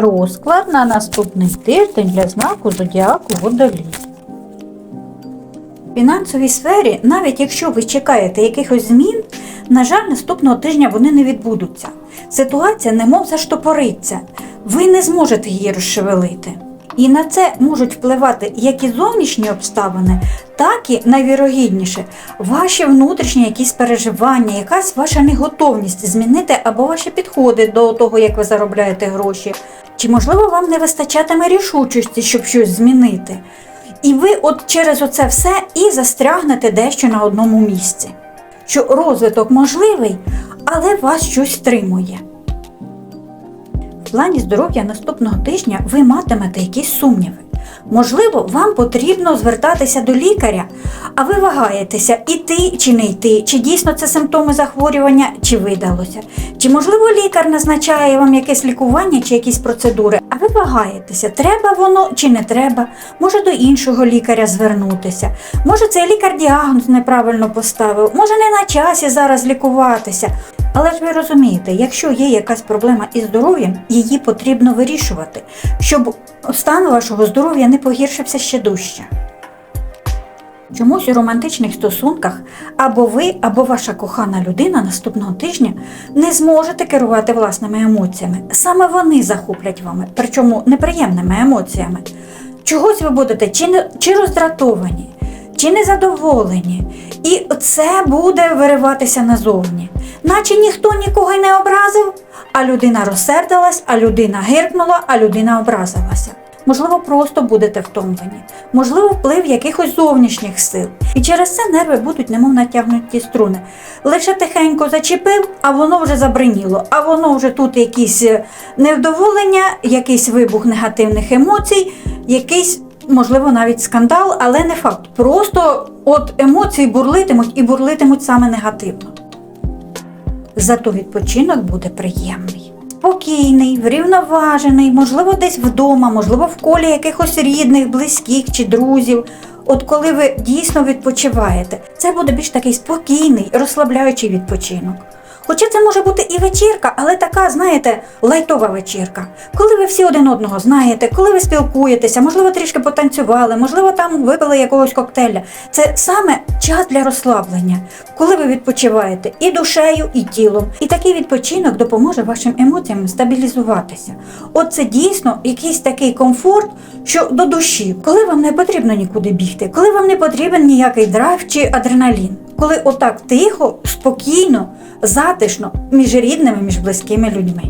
Розклад на наступний тиждень для знаку зодіаку водолій. В фінансовій сфері, навіть якщо ви чекаєте якихось змін, на жаль, наступного тижня вони не відбудуться. Ситуація немов заштопориться, ви не зможете її розшевелити. І на це можуть впливати як і зовнішні обставини, так і найвірогідніше ваші внутрішні якісь переживання, якась ваша неготовність змінити або ваші підходи до того, як ви заробляєте гроші. Чи можливо вам не вистачатиме рішучості, щоб щось змінити? І ви от через оце все і застрягнете дещо на одному місці. Що розвиток можливий, але вас щось стримує. Плані здоров'я наступного тижня ви матимете якісь сумніви. Можливо, вам потрібно звертатися до лікаря, а ви вагаєтеся, іти чи не йти, чи дійсно це симптоми захворювання, чи видалося. Чи можливо лікар назначає вам якесь лікування чи якісь процедури, а ви вагаєтеся, треба воно чи не треба, може до іншого лікаря звернутися. Може, цей лікар діагноз неправильно поставив, може не на часі зараз лікуватися. Але ж ви розумієте, якщо є якась проблема із здоров'ям, її потрібно вирішувати, щоб стан вашого здоров'я не погіршився ще дужче. Чомусь у романтичних стосунках або ви, або ваша кохана людина наступного тижня не зможете керувати власними емоціями. Саме вони захоплять вами, причому неприємними емоціями. Чогось ви будете чи, не, чи роздратовані, чи незадоволені. І це буде вириватися назовні. Наче ніхто нікого й не образив, а людина розсердилась, а людина гиркнула, а людина образилася. Можливо, просто будете втомлені, можливо, вплив якихось зовнішніх сил. І через це нерви будуть немов натягнуті струни. Лише тихенько зачепив, а воно вже забриніло, а воно вже тут якісь е, невдоволення, якийсь вибух негативних емоцій, якийсь, можливо, навіть скандал, але не факт. Просто от емоції бурлитимуть і бурлитимуть саме негативно. Зато відпочинок буде приємний. Спокійний, врівноважений, можливо, десь вдома, можливо, в колі якихось рідних, близьких чи друзів. От коли ви дійсно відпочиваєте, це буде більш такий спокійний, розслабляючий відпочинок. Хоча це може бути і вечірка, але така, знаєте, лайтова вечірка. Коли ви всі один одного знаєте, коли ви спілкуєтеся, можливо, трішки потанцювали, можливо, там випили якогось коктейля. Це саме час для розслаблення, коли ви відпочиваєте і душею, і тілом. І такий відпочинок допоможе вашим емоціям стабілізуватися. От це дійсно якийсь такий комфорт, що до душі, коли вам не потрібно нікуди бігти, коли вам не потрібен ніякий драйв чи адреналін. Коли отак тихо, спокійно, затишно між рідними, між близькими людьми.